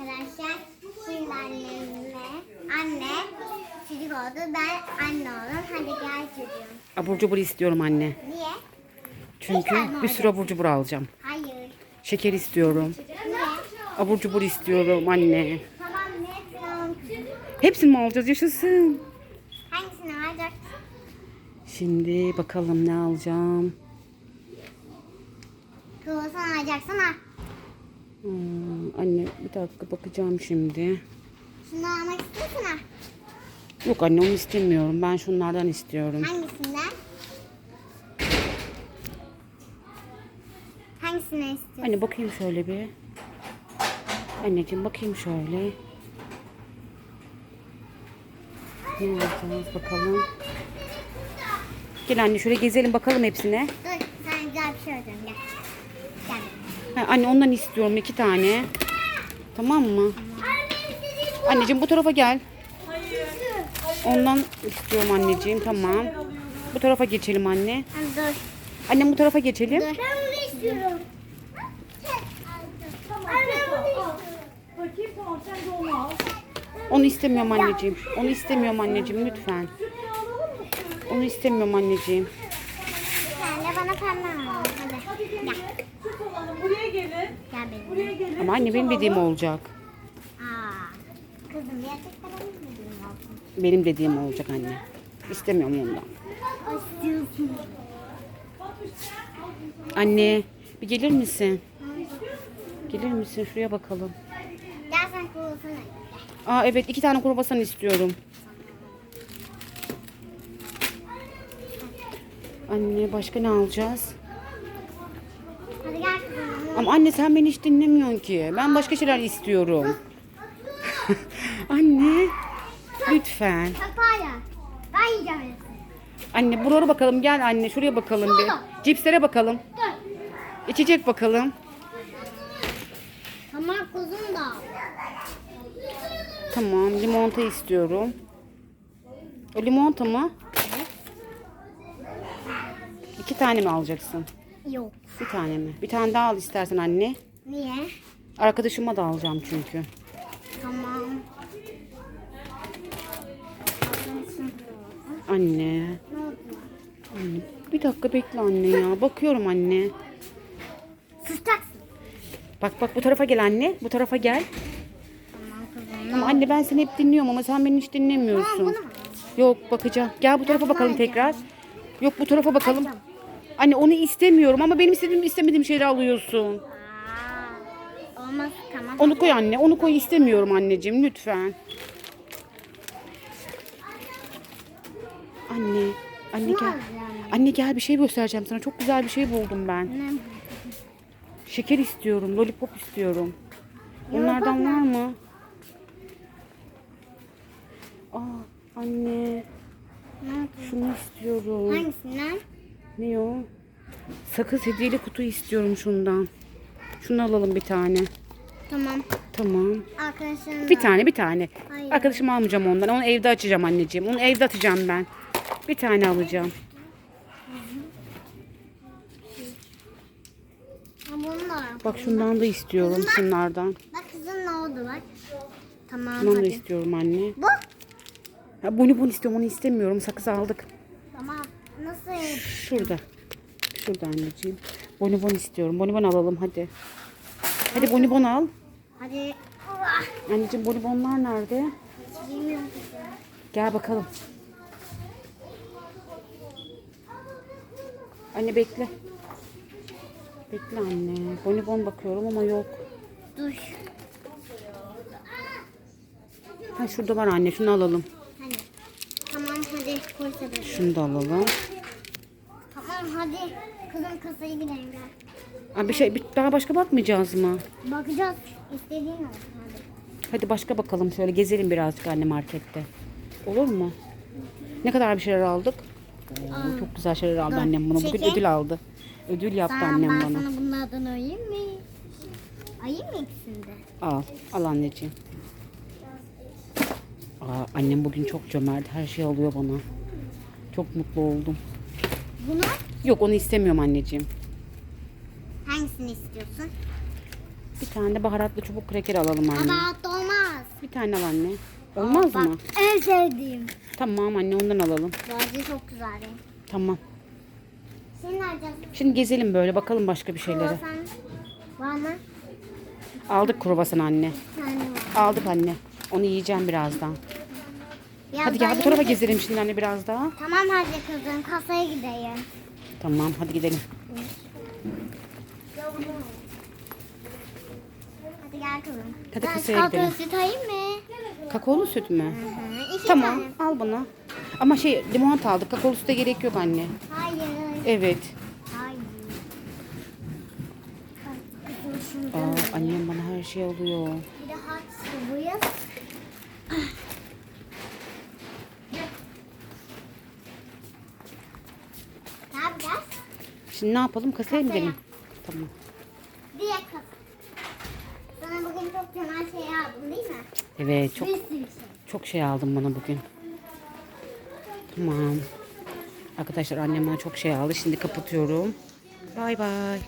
arkadaşlar. Şimdi annemle anne çocuk oldu. Ben anne oldum. Hadi gel çocuğum. Abur cubur istiyorum anne. Niye? Çünkü bir sürü abur cubur alacağım. Hayır. Şeker istiyorum. Niye? Abur cubur istiyorum anne. Tamam ne tamam. Hepsini mi alacağız? Yaşasın. Hangisini alacak? Şimdi bakalım ne alacağım. Kruvasan alacaksın ha. Anne bir dakika bakacağım şimdi. Şunu almak istiyorsun ha. Yok anne onu istemiyorum. Ben şunlardan istiyorum. Hangisinden? Hangisini istiyorsun? Anne bakayım şöyle bir. Anneciğim bakayım şöyle. Ne alacağız bakalım. Gel anne şöyle gezelim bakalım hepsine. Dur sana güzel bir şey ödeyeceğim gel. Ha, anne ondan istiyorum iki tane. Tamam mı? Anneciğim bu tarafa gel. Ondan istiyorum anneciğim tamam. Bu tarafa geçelim anne. Dur. Annem bu tarafa geçelim. Ben bunu istiyorum. Bakayım tamam sen de onu al. Onu istemiyorum anneciğim. Onu istemiyorum anneciğim lütfen. Onu istemiyorum anneciğim. Sen de bana pembe al. Hadi. Gel. Olalım buraya gelin. Gel benim. Buraya gelin. Ama anne benim dediğim olacak. Aa. Kızım gerçekten benim dediğim olsun. Benim dediğim olacak anne. İstemiyorum ondan. İstiyorsun. Anne bir gelir misin? Gelir misin? Şuraya bakalım. Gel sen kurulsana. Aa evet iki tane kruvasan istiyorum. Anne başka ne alacağız? Hadi gel kızım. Ama anne sen beni hiç dinlemiyorsun ki. Ben başka şeyler istiyorum. anne lütfen. Papaya. Ben yiyeceğim hepsini. Anne buralara bakalım gel anne şuraya bakalım bir. Cipslere bakalım. Dur. İçecek bakalım. Tamam kuzum da. Tamam limonata istiyorum. O limonata mı? İki tane mi alacaksın? Yok. Bir tane mi? Bir tane daha al istersen anne. Niye? Arkadaşıma da alacağım çünkü. Tamam. Anne. Ne oldu? Anne. Bir dakika bekle anne ya. Bakıyorum anne. Susacaksın. Bak bak bu tarafa gel anne. Bu tarafa gel. Tamam kızım. Ama anne ben seni hep dinliyorum ama sen beni hiç Tamam dinlemiyorsun. bunu mu? Yok bakacağım. Gel bu tarafa bakalım tekrar. Yok bu tarafa bakalım. Alacağım. Anne onu istemiyorum ama benim istediğim istemediğim şeyleri alıyorsun. Aa, olmaz tamam. Onu koy anne. Onu koy istemiyorum anneciğim lütfen. Anne. Anne gel. Anne gel bir şey göstereceğim sana. Çok güzel bir şey buldum ben. Ne? Şeker istiyorum. Lollipop istiyorum. Onlardan var mı? Aa anne. Ne? Şunu istiyorum. Hangisinden? Ne o? Sakız hediyeli kutu istiyorum şundan. Şunu alalım bir tane. Tamam. Tamam. Arkadaşlarım Bir tane bir tane. Hayır. Arkadaşım almayacağım ondan. Onu evde açacağım anneciğim. Onu evde atacağım ben. Bir tane alacağım. Ha, bunu. Bak şundan da istiyorum. Şunlardan. Bak kızım ne oldu bak. Tamam Bundan da hadi. istiyorum anne. Bu? Ha, bonibon istiyorum. Onu istemiyorum. Sakız aldık. Nasıl? Şurada. Şurada anneciğim. Bonibon istiyorum. Bonibon alalım hadi. Hadi bonibon al. Hadi. Anneciğim bonibonlar nerede? Bilmiyorum. Gel bakalım. Anne bekle. Bekle anne. Bonibon bakıyorum ama yok. Dur. Ha şurada var anne. Şunu alalım. Hadi. Tamam hadi koy. Şunu da alalım. Kızım kasaya gidelim gel. Ha, bir şey bir, daha başka bakmayacağız mı? Bakacağız. İstediğin olsun hadi. Hadi başka bakalım. Şöyle gezelim birazcık anne markette. Olur mu? Ne kadar bir şeyler aldık? Oo, çok güzel şeyler aldı annem bana. Bugün ödül aldı. Ödül yaptı Tamam annem ben bana. sana bunun adını ayayım mı? Ayayım mı ikisini de? Al. Al anneciğim. Aa, annem bugün çok cömert. Her şey alıyor bana. Çok mutlu oldum. Bunu Yok onu istemiyorum anneciğim. hangisini istiyorsun? Bir tane de baharatlı çubuk kraker alalım anne. Hatta olmaz. Bir tane al anne. Olmaz Bak, mı? En sevdiğim. Tamam anne ondan alalım. Bence çok güzel renk. Tamam. Şimdi ne yapacağız? Şimdi gezelim böyle bakalım başka bir şeylere. Kruvasan var mı? Aldık kruvasan anne. Bir tane var. Aldık anne. Onu yiyeceğim birazdan. Biraz Hadi gel bu tarafa yemek- gezelim şimdi anne biraz daha. Tamam hadi kızım kasaya gideyim. Tamam hadi gidelim. Hadi gel kızım. Hadi Ben kasaya gidelim. süt alayım mı? Kakaolu süt mü? Hı, iki Tamam tane. al bunu. Ama şey limonata aldık. Kakaolu süte gerek yok anne. Hayır. Evet. Hayır. Kızım. Aa, annem bana her şey alıyor. Bir de hot sıvıyız. Ne yapacağız? Şimdi ne yapalım? Kasaya mı Kasaya. gidelim? Tamam. Diye kas. Sana bugün çok temel şey aldım değil mi? Evet çok Bir sürü şey. çok şey aldım bana bugün. Tamam. Arkadaşlar annem bana çok şey aldı. Şimdi kapatıyorum. Bay bay.